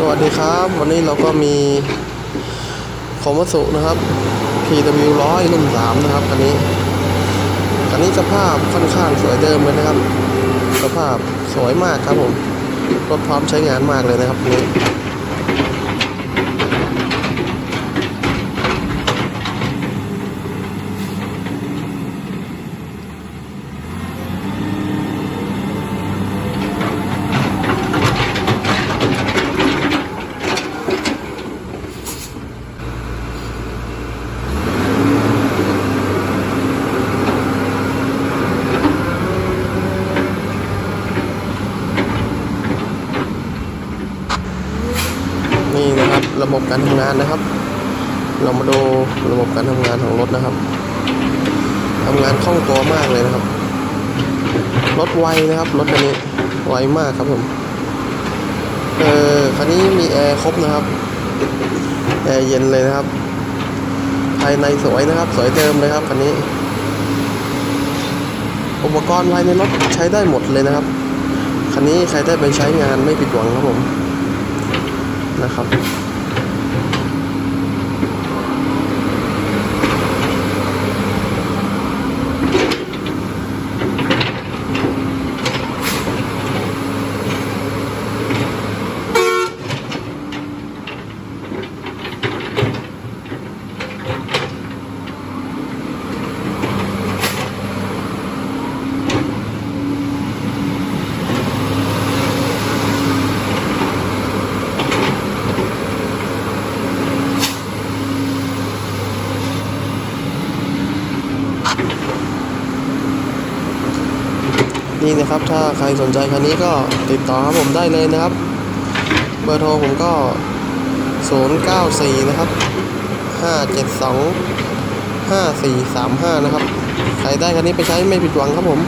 สวัสดีครับ วันนี้เราก็มีคอมวัสุนะครับ PW 100 รุ่น3นะครับคันนี้คันนี้สภาพค่อนข้างสวยเดิมเลยนะครับ สภาพสวยมากครับผมรถพร้อมใช้งานมากเลยนะครับนี้นะค ระบบการทำงานนะครับ เรามาดูระบบการทำงานของรถนะครับทำงานคล่องตัวมากเลยนะครับ รถไวนะครับรถคันนี้ไวมากครับผมเออคันนี้มีแอร์ครบนะครับแอร์เย็นเลยนะครับ ภายในสวยนะครับ สวยเดิมเลยครับคันนี้ อุปกรณ์ภายในรถใช้ได้หมดเลยนะครับคันนี้ใครได้ไปใช้งานไม่ผิดหวังครับผมนะครับ นี่นะครับถ้าใครสนใจคันนี้ก็ติดต่อครับผมได้เลยนะครับ เบอร์โทรผมก็ 094 นะครับ 572 5435 นะครับ ใครได้คันนี้ไปใช้ไม่ผิดหวังครับผม